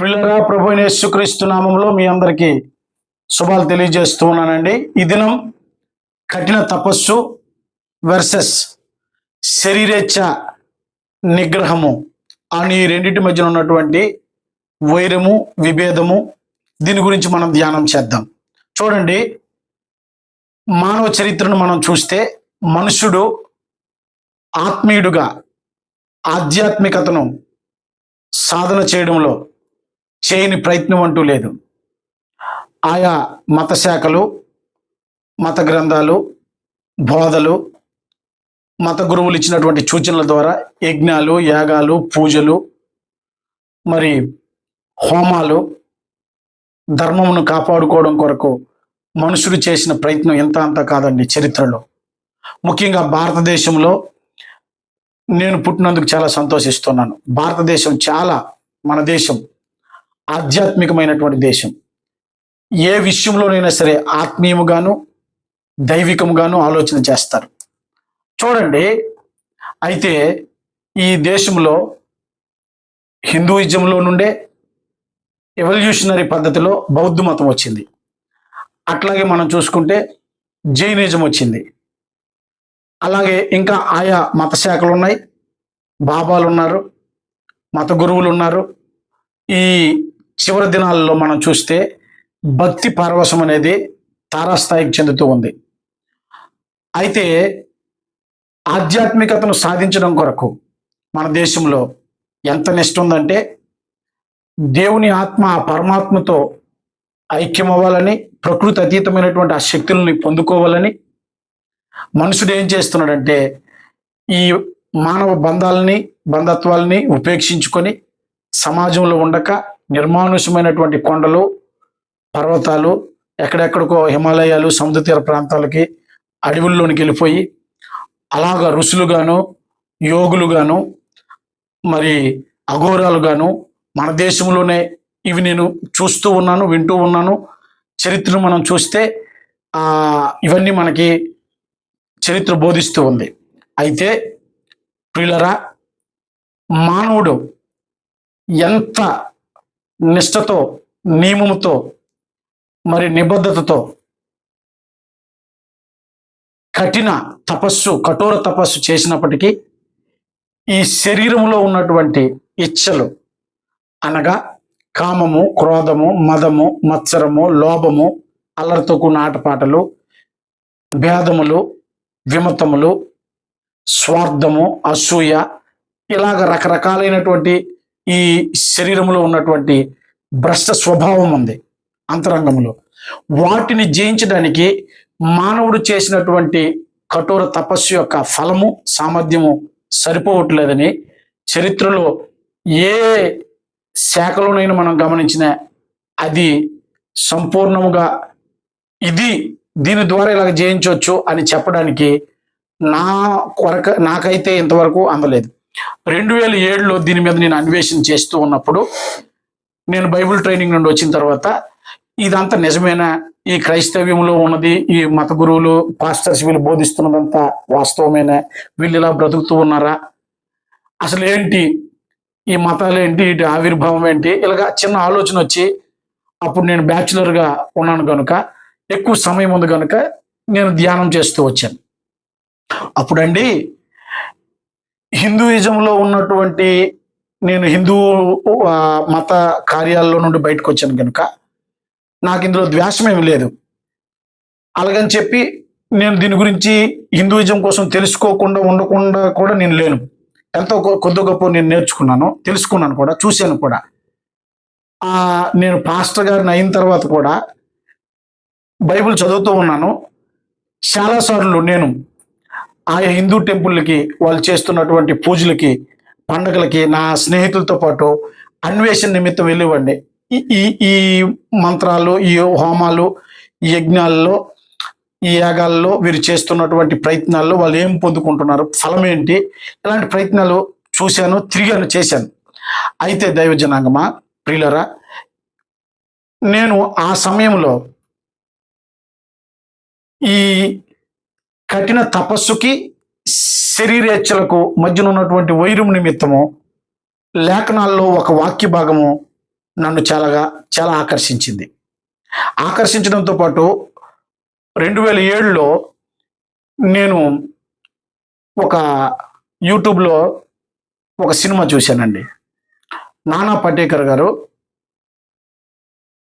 పిల్లరా ప్రభు యేసుక్రీస్తు నామంలో మీ అందరికీ శుభాలు తెలియజేస్తూ ఉన్నానండి. ఈ దినం కఠిన తపస్సు వర్సెస్ శరీరేచ్ఛ నిగ్రహము. అని ఈ రెండింటి మధ్యన ఉన్నటువంటి వైరము విభేదము దీని గురించి మనం ధ్యానం చేద్దాం. చూడండి మానవ చరిత్రను మనం చూస్తే మనుషుడు ఆత్మీయుడుగా ఆధ్యాత్మికతను సాధన చేయడంలో చేయని ప్రయత్నం అంటూ లేదు. ఆయా మత శాఖలు మత గ్రంథాలు బోధలు మత గురువులు ఇచ్చినటువంటి సూచనల ద్వారా యజ్ఞాలు యాగాలు పూజలు మరి హోమాలు ధర్మమును కాపాడుకోవడం కొరకు మనుషులు చేసిన ప్రయత్నం ఎంత అంత కాదండి చరిత్రలో. ముఖ్యంగా భారతదేశంలో నేను పుట్టినందుకు చాలా సంతోషిస్తున్నాను. భారతదేశం చాలా మన దేశం ఆధ్యాత్మికమైనటువంటి దేశం. ఏ విషయంలోనైనా సరే ఆత్మీయముగాను దైవికముగాను ఆలోచన చేస్తారు. చూడండి అయితే ఈ దేశంలో హిందూయిజంలో నుండే ఎవల్యూషనరీ పద్ధతిలో బౌద్ధ మతం వచ్చింది. అట్లాగే మనం చూసుకుంటే జైనిజం వచ్చింది. అలాగే ఇంకా ఆయా మత శాఖలు ఉన్నాయి. బాబాలు ఉన్నారు మత గురువులు ఉన్నారు ఈ చివరి దినాల్లో మనం చూస్తే భక్తి పరవశం అనేది తారాస్థాయికి చెందుతూ ఉంది. అయితే ఆధ్యాత్మికతను సాధించడం కొరకు మన దేశంలో ఎంత నిష్ట ఉందంటే దేవుని ఆత్మ ఆ పరమాత్మతో ఐక్యం అవ్వాలని ప్రకృతి అతీతమైనటువంటి ఆ శక్తులని పొందుకోవాలని మనుషుడు ఏం చేస్తున్నాడంటే ఈ మానవ బంధాలని బంధత్వాలని ఉపేక్షించుకొని సమాజంలో ఉండక నిర్మానుషమైనటువంటి కొండలు పర్వతాలు ఎక్కడెక్కడికో హిమాలయాలు సముద్ర తీర ప్రాంతాలకి అడవుల్లోనికి వెళ్ళిపోయి అలాగా ఋషులుగాను యోగులుగాను మరి అఘోరాలుగాను మన దేశంలోనే ఇవి నేను చూస్తూ ఉన్నాను వింటూ ఉన్నాను. చరిత్రను మనం చూస్తే ఇవన్నీ మనకి చరిత్ర బోధిస్తూ ఉంది. అయితే ప్రియులరా మానవుడు ఎంత నిష్టతో నియమముతో మరి నిబద్ధతతో కఠిన తపస్సు కఠోర తపస్సు చేసినప్పటికీ ఈ శరీరంలో ఉన్నటువంటి ఇచ్చలు అనగా కామము క్రోధము మదము మత్సరము లోభము అల్లరితో కూడిన ఆటపాటలు భేదములు విమతములు స్వార్థము అసూయ ఇలాగ రకరకాలైనటువంటి ఈ శరీరంలో ఉన్నటువంటి భ్రష్ట స్వభావం ఉంది అంతరంగంలో వాటిని జయించడానికి మానవుడు చేసినటువంటి కఠోర తపస్సు యొక్క ఫలము సామర్థ్యము సరిపోవట్లేదని చరిత్రలో ఏ శాఖలోనైనా మనం గమనించిన అది సంపూర్ణముగా ఇది దీని ద్వారా ఇలాగ జయించవచ్చు అని చెప్పడానికి నా కొరక నాకైతే ఇంతవరకు అందలేదు. రెండు వేల ఏడులో దీని మీద నేను అన్వేషణ చేస్తూ ఉన్నప్పుడు నేను బైబిల్ ట్రైనింగ్ నుండి వచ్చిన తర్వాత ఇదంతా నిజమేనా? ఈ క్రైస్తవ్యంలో ఉన్నది ఈ మత గురువులు పాస్టర్స్ వీళ్ళు బోధిస్తున్నదంతా వాస్తవమేనా? వీళ్ళు ఇలా బ్రతుకుతూ ఉన్నారా? అసలు ఏంటి? ఈ మతాలు ఏంటి? ఇటు ఆవిర్భావం ఏంటి? ఇలాగా చిన్న ఆలోచన వచ్చి అప్పుడు నేను బ్యాచులర్గా ఉన్నాను కనుక ఎక్కువ సమయం ఉంది కనుక నేను ధ్యానం చేస్తూ వచ్చాను. అప్పుడండి హిందూయిజంలో ఉన్నటువంటి నేను హిందూ మత కార్యాల్లో నుండి బయటకు వచ్చాను కనుక నాకు ఇందులో ద్వేషమేమి లేదు. అలాగని చెప్పి నేను దీని గురించి హిందూయిజం కోసం తెలుసుకోకుండా ఉండకుండా కూడా నేను లేను. ఎంతో కొద్ది గొప్ప నేను నేర్చుకున్నాను తెలుసుకున్నాను కూడా చూశాను కూడా. నేను పాస్టర్ గారిని అయిన తర్వాత కూడా బైబిల్ చదువుతూ ఉన్నాను. చాలాసార్లు నేను ఆయా హిందూ టెంపుల్కి వాళ్ళు చేస్తున్నటువంటి పూజలకి పండగలకి నా స్నేహితులతో పాటు అన్వేషణ నిమిత్తం వెళ్ళేవాడిని. ఈ ఈ- ఈ మంత్రాలు ఈ హోమాలు ఈ యజ్ఞాల్లో ఈ యాగాల్లో వీరు చేస్తున్నటువంటి ప్రయత్నాల్లో వాళ్ళు ఏం పొందుకుంటున్నారు? ఫలం ఏంటి? ఇలాంటి ప్రయత్నాలు చూశాను తిరిగాను చేశాను. అయితే దైవ జనాంగమా ప్రియులరా నేను ఆ సమయంలో ఈ కఠిన తపస్సుకి శరీరేచ్ఛలకు మధ్యన ఉన్నటువంటి వైరం నిమిత్తము లేఖనాల్లో ఒక వాక్య భాగము నన్ను చాలాగా చాలా ఆకర్షించింది. ఆకర్షించడంతో పాటు రెండు వేల ఏడులో నేను ఒక యూట్యూబ్లో ఒక సినిమా చూశానండి. నానా పటేకర్ గారు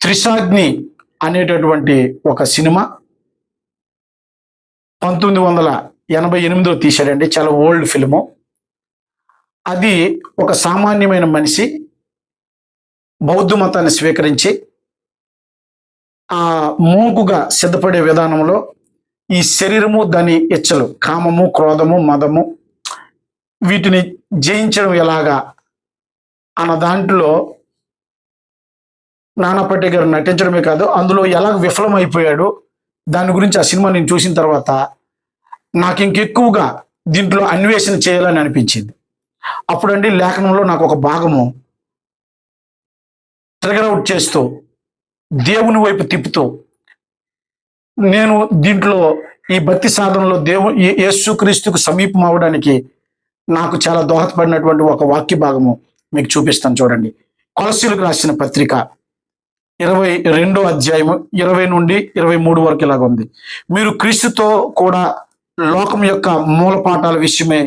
త్రిశాగ్ని అనేటటువంటి ఒక సినిమా పంతొమ్మిది వందల ఎనభై ఎనిమిదిలో తీశాడండి. చాలా ఓల్డ్ ఫిల్ము అది ఒక సామాన్యమైన మనిషి బౌద్ధ మతాన్ని స్వీకరించి ఆ మూకుగా సిద్ధపడే విధానంలో ఈ శరీరము దాని ఇచ్చలు కామము క్రోధము మదము వీటిని జయించడం ఎలాగా అన్న దాంట్లో నానా గారు నటించడమే కాదు అందులో ఎలా విఫలమైపోయాడు దాని గురించి ఆ సినిమా నేను చూసిన తర్వాత నాకు ఇంకెక్కువగా దీంట్లో అన్వేషణ చేయాలని అనిపించింది. అప్పుడండి లేఖనంలో నాకు ఒక భాగము ట్రిగర్ అవుట్ చేస్తూ దేవుని వైపు తిప్పుతూ నేను దీంట్లో ఈ భక్తి సాధనలో దేవు యేసుక్రీస్తుకు సమీపం అవడానికి నాకు చాలా దోహదపడినటువంటి ఒక వాక్య భాగము మీకు చూపిస్తాను చూడండి. కొలసీలకు రాసిన పత్రిక ఇరవై రెండో అధ్యాయము ఇరవై నుండి ఇరవై మూడు వరకు ఇలాగ ఉంది. మీరు క్రీస్తుతో కూడా లోకం యొక్క మూలపాఠాల విషయమే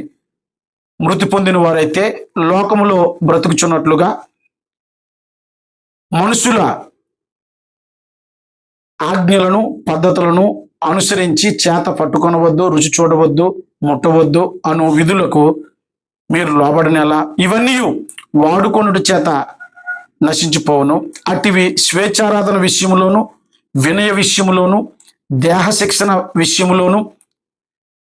మృతి పొందిన వారైతే లోకములో బ్రతుకుచున్నట్లుగా మనుషుల ఆజ్ఞలను పద్ధతులను అనుసరించి చేత పట్టుకొనవద్దు రుచి చూడవద్దు ముట్టవద్దు అను విధులకు మీరు లోబడినలా. ఇవన్నీ వాడుకొనుట చేత నశించిపోవును. అటివి స్వేచ్ఛారాధన విషయంలోను వినయ విషయంలోను దేహ శిక్షణ విషయంలోను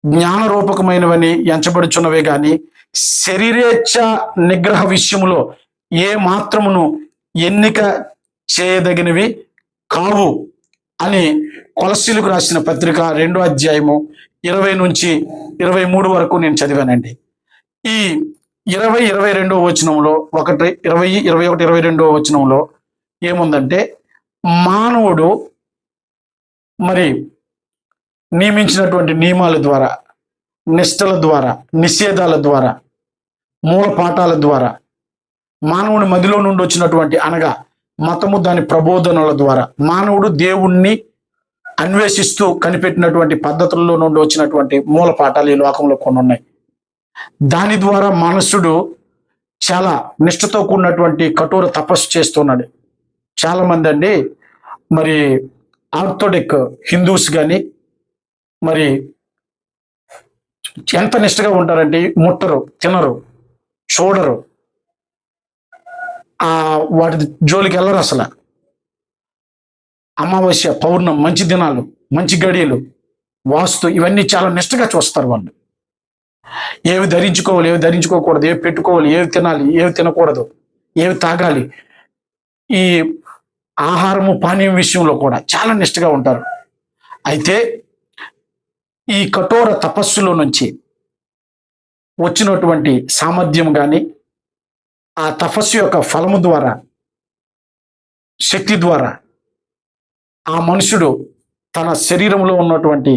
జ్ఞానరూపకమైనవని ఎంచబడుచున్నవే గాని శరీరేచ్ఛ నిగ్రహ విషయములో ఏ మాత్రమును ఎన్నిక చేయదగినవి కావు అని కొలసీలకు రాసిన పత్రిక రెండో అధ్యాయము ఇరవై నుంచి ఇరవై మూడు వరకు నేను చదివానండి. ఈ ఇరవై ఇరవై రెండవ వచనంలో ఒకటి ఇరవై ఇరవై ఒకటి ఇరవై రెండవ వచనంలో ఏముందంటే మానవుడు మరి నియమించినటువంటి నియమాల ద్వారా నిష్టల ద్వారా నిషేధాల ద్వారా మూల పాఠాల ద్వారా మానవుని మదిలో నుండి వచ్చినటువంటి అనగా మతము దాని ప్రబోధనల ద్వారా మానవుడు దేవుణ్ణి అన్వేషిస్తూ కనిపెట్టినటువంటి పద్ధతుల్లో నుండి వచ్చినటువంటి మూల పాఠాలు ఈ లోకంలో కొన్ని ఉన్నాయి. దాని ద్వారా మనసుడు చాలా నిష్ఠతో కూడినటువంటి కఠోర తపస్సు చేస్తున్నాడు. చాలా మంది అండి మరి ఆర్థోడిక్ హిందూస్ కానీ మరి ఎంత నిష్ఠగా ఉంటారంటే ముట్టరు తినరు చూడరు. ఆ వాటి జోలికి వెళ్ళరు అసలు. అమావాస్య పౌర్ణం మంచి దినాలు మంచి గడియలు వాస్తు ఇవన్నీ చాలా నిష్ఠగా చూస్తారు వాళ్ళు. ఏవి ధరించుకోవాలి ఏవి ధరించుకోకూడదు ఏవి పెట్టుకోవాలి ఏవి తినాలి ఏవి తినకూడదు ఏవి తాగాలి. ఈ ఆహారము పానీయం విషయంలో కూడా చాలా నిష్ఠగా ఉంటారు. అయితే ఈ కఠోర తపస్సులో నుంచి వచ్చినటువంటి సామర్థ్యం కానీ ఆ తపస్సు యొక్క ఫలము ద్వారా శక్తి ద్వారా ఆ మనుషుడు తన శరీరంలో ఉన్నటువంటి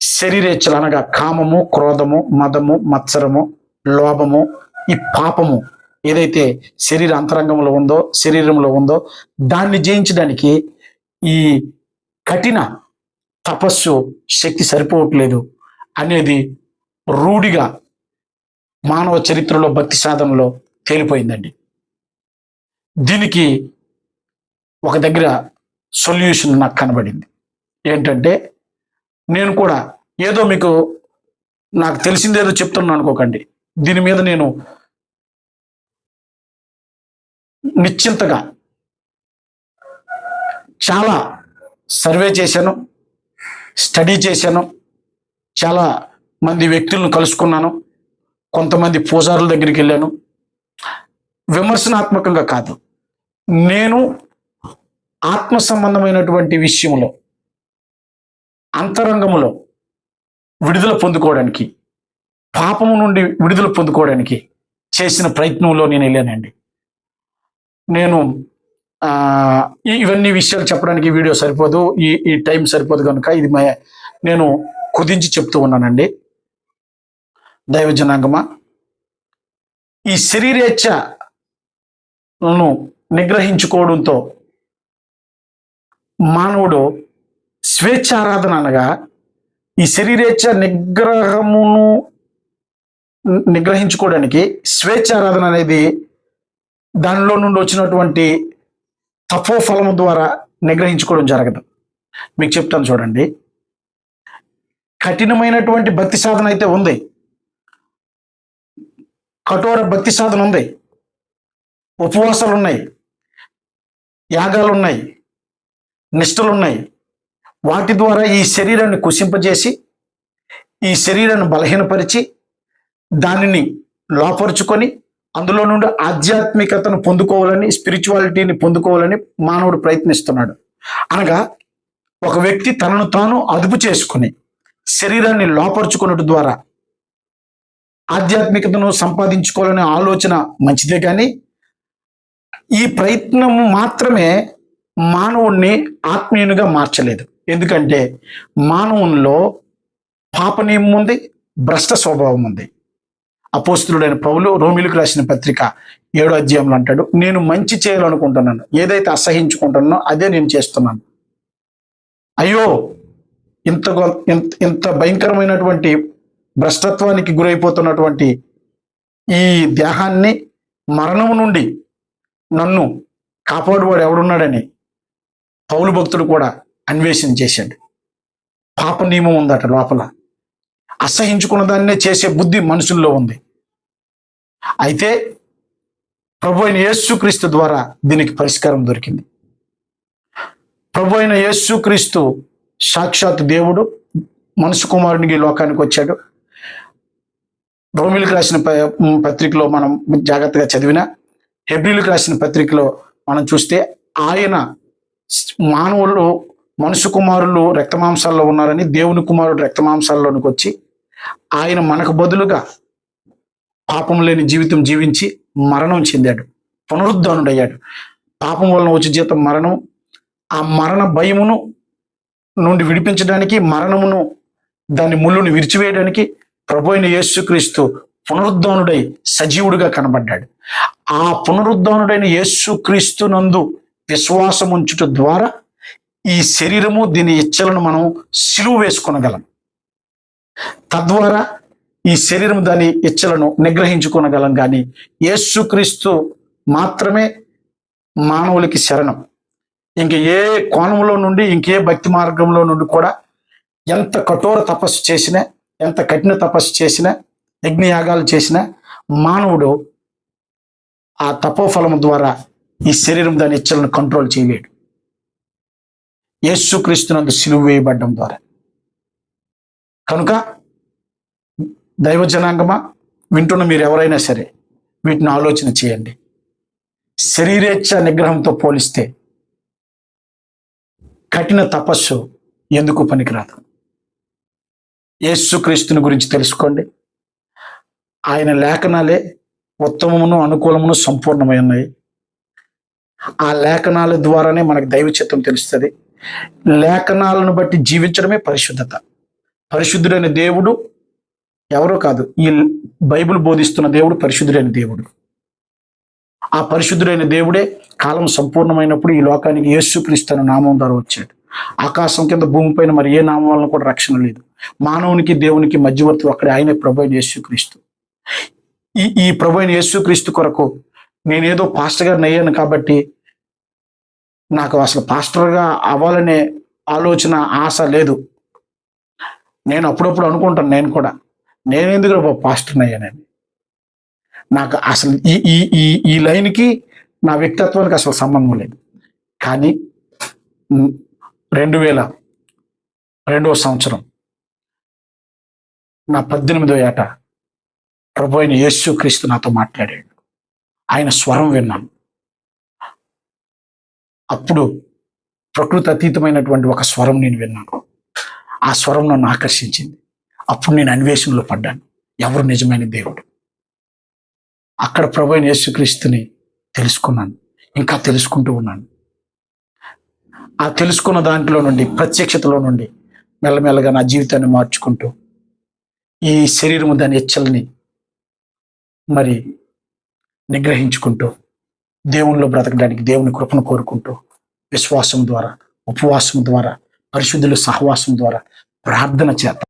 శరీరేచ్ఛలు అనగా కామము క్రోధము మదము మత్సరము లోభము ఈ పాపము ఏదైతే శరీర అంతరంగంలో ఉందో శరీరంలో ఉందో దాన్ని జయించడానికి ఈ కఠిన తపస్సు శక్తి సరిపోవట్లేదు అనేది రూఢిగా మానవ చరిత్రలో భక్తి సాధనలో తేలిపోయిందండి. దీనికి ఒక దగ్గర సొల్యూషన్ నాకు కనబడింది. ఏంటంటే నేను కూడా ఏదో మీకు నాకు తెలిసిందేదో చెప్తున్నాను అనుకోకండి. దీని మీద నేను నిశ్చింతగా చాలా సర్వే చేశాను స్టడీ చేశాను చాలా మంది వ్యక్తులను కలుసుకున్నాను కొంతమంది పూజారుల దగ్గరికి వెళ్ళాను. విమర్శనాత్మకంగా కాదు నేను ఆత్మ సంబంధమైనటువంటి విషయంలో అంతరంగములో విడుదల పొందుకోవడానికి పాపము నుండి విడుదల పొందుకోవడానికి చేసిన ప్రయత్నంలో నేను వెళ్ళానండి. నేను ఇవన్నీ విషయాలు చెప్పడానికి వీడియో సరిపోదు ఈ ఈ టైం సరిపోదు కనుక ఇది మే- నేను కుదించి చెప్తూ ఉన్నానండి. దైవజనాంగమా ఈ శరీరేచ్ఛను నిగ్రహించుకోవడంతో మానవుడు స్వేచ్ఛారాధన అనగా ఈ శరీరేచ్ఛ నిగ్రహమును నిగ్రహించుకోవడానికి స్వేచ్ఛారాధన అనేది దానిలో నుండి వచ్చినటువంటి తపోఫలము ద్వారా నిగ్రహించుకోవడం జరగదు. మీకు చెప్తాను చూడండి. కఠినమైనటువంటి భక్తి సాధన అయితే ఉంది. కఠోర భక్తి సాధన ఉంది. ఉపవాసాలు ఉన్నాయి యాగాలు ఉన్నాయి నిష్టలు ఉన్నాయి వాటి ద్వారా ఈ శరీరాన్ని కుసింపజేసి ఈ శరీరాన్ని బలహీనపరిచి దానిని లోపరుచుకొని అందులో నుండి ఆధ్యాత్మికతను పొందుకోవాలని స్పిరిచువాలిటీని పొందుకోవాలని మానవుడు ప్రయత్నిస్తున్నాడు. అనగా ఒక వ్యక్తి తనను తాను అదుపు చేసుకుని శరీరాన్ని లోపరుచుకున్నట్టు ద్వారా ఆధ్యాత్మికతను సంపాదించుకోవాలనే ఆలోచన మంచిదే కానీ ఈ ప్రయత్నం మాత్రమే మానవుణ్ణి ఆత్మీయునిగా మార్చలేదు. ఎందుకంటే మానవునిలో పాపనీయం ఉంది భ్రష్ట స్వభావం ఉంది. అపోస్తులుడైన పౌలు రోమిలకు రాసిన పత్రిక ఏడో అధ్యాయంలో అంటాడు నేను మంచి చేయాలనుకుంటున్నాను. ఏదైతే అసహించుకుంటున్నానో అదే నేను చేస్తున్నాను. అయ్యో! ఇంత ఇంత ఇంత భయంకరమైనటువంటి భ్రష్టత్వానికి గురైపోతున్నటువంటి ఈ దేహాన్ని మరణము నుండి నన్ను కాపాడువాడు ఎవడున్నాడని పౌలు భక్తుడు కూడా అన్వేషణ చేశాడు. పాప నియమం ఉందట లోపల. అసహించుకున్న దాన్నే చేసే బుద్ధి మనుషుల్లో ఉంది. అయితే ప్రభు అయిన యేసుక్రీస్తు ద్వారా దీనికి పరిష్కారం దొరికింది. ప్రభు అయిన యేసుక్రీస్తు సాక్షాత్ దేవుడు మనుషు కుమారునికి లోకానికి వచ్చాడు. రోమిలకు రాసిన పత్రికలో మనం జాగ్రత్తగా చదివిన హెబ్రిలకు రాసిన పత్రికలో మనం చూస్తే ఆయన మానవులు మనుషు కుమారులు రక్తమాంసాల్లో ఉన్నారని దేవుని కుమారుడు రక్తమాంసాల్లోనికి వచ్చి ఆయన మనకు బదులుగా పాపం లేని జీవితం జీవించి మరణం చెందాడు. పునరుద్ధానుడయ్యాడు పాపం వలన వచ్చే జీతం మరణం. ఆ మరణ భయమును నుండి విడిపించడానికి మరణమును దాని ముళ్ళుని విరిచివేయడానికి ప్రభు అయిన యేసుక్రీస్తు పునరుద్ధానుడై సజీవుడిగా కనబడ్డాడు. ఆ పునరుద్ధానుడైన యేసుక్రీస్తు నందు విశ్వాసం ఉంచుట ద్వారా ఈ శరీరము దీని ఇచ్చలను మనం సిలువు వేసుకొనగలం. తద్వారా ఈ శరీరం దాని ఇచ్చలను నిగ్రహించుకొనగలం కానీ యేసుక్రీస్తు మాత్రమే మానవులకి శరణం. ఇంక ఏ కోణంలో నుండి ఇంకే భక్తి మార్గంలో నుండి కూడా ఎంత కఠోర తపస్సు చేసినా ఎంత కఠిన తపస్సు చేసినా యజ్ఞయాగాలు చేసినా మానవుడు ఆ తపోఫలం ద్వారా ఈ శరీరం దాని ఇచ్చలను కంట్రోల్ చేయలేడు. యేసుక్రీస్తునందు సిలువ వేయబడ్డం ద్వారా. కనుక దైవ జనాంగమా వింటున్న మీరు ఎవరైనా సరే వీటిని ఆలోచన చేయండి. శరీరేచ్ఛ నిగ్రహంతో పోలిస్తే కఠిన తపస్సు ఎందుకు పనికిరాదు? యేసుక్రీస్తుని గురించి తెలుసుకోండి. ఆయన లేఖనాలే ఉత్తమమును అనుకూలమును సంపూర్ణమై ఉన్నాయి. ఆ లేఖనాల ద్వారానే మనకు దైవ చిత్తం తెలుస్తుంది. లేఖనాలను బట్టి జీవించడమే పరిశుద్ధత. పరిశుద్ధుడైన దేవుడు ఎవరో కాదు ఈ బైబిల్ బోధిస్తున్న దేవుడు పరిశుద్ధుడైన దేవుడు. ఆ పరిశుద్ధుడైన దేవుడే కాలం సంపూర్ణమైనప్పుడు ఈ లోకానికి యేసుక్రీస్తు అనే నామం ద్వారా వచ్చాడు. ఆకాశం కింద భూమిపైన మరి ఏ నామం వలన కూడా రక్షణ లేదు. మానవునికి దేవునికి మధ్యవర్తి అక్కడే ఆయనే ప్రభు అయిన యేసుక్రీస్తు ఈ ఈ ప్రభు అయిన యేసుక్రీస్తు కొరకు నేనేదో పాస్టర్ గారిని అయ్యాను కాబట్టి నాకు అసలు పాస్టర్గా అవ్వాలనే ఆలోచన ఆశ లేదు. నేను అప్పుడప్పుడు అనుకుంటాను నేను కూడా. నేను ఎందుకు పాస్టర్ని అయ్యానని నాకు అసలు ఈ ఈ ఈ ఈ లైన్కి నా వ్యక్తిత్వానికి అసలు సంబంధం లేదు. కానీ రెండు వేల రెండవ సంవత్సరం నా పద్దెనిమిదో ఏట ప్రభు అయిన యేసు క్రీస్తు నాతో మాట్లాడాడు. ఆయన స్వరం విన్నాను. అప్పుడు ప్రకృతి అతీతమైనటువంటి ఒక స్వరం నేను విన్నాను. ఆ స్వరం నన్ను ఆకర్షించింది. అప్పుడు నేను అన్వేషణలో పడ్డాను. ఎవరు నిజమైన దేవుడు? అక్కడ ప్రభు యేసుక్రీస్తుని తెలుసుకున్నాను. ఇంకా తెలుసుకుంటూ ఉన్నాను. ఆ తెలుసుకున్న దాంట్లో నుండి ప్రత్యక్షతలో నుండి మెల్లమెల్లగా నా జీవితాన్ని మార్చుకుంటూ ఈ శరీరము దాని హెచ్చల్ని మరి నిగ్రహించుకుంటూ దేవుణ్ణిలో బ్రతకడానికి దేవుని కృపను కోరుకుంటూ విశ్వాసం ద్వారా ఉపవాసం ద్వారా పరిశుద్ధుల సహవాసం ద్వారా ప్రార్థన చేత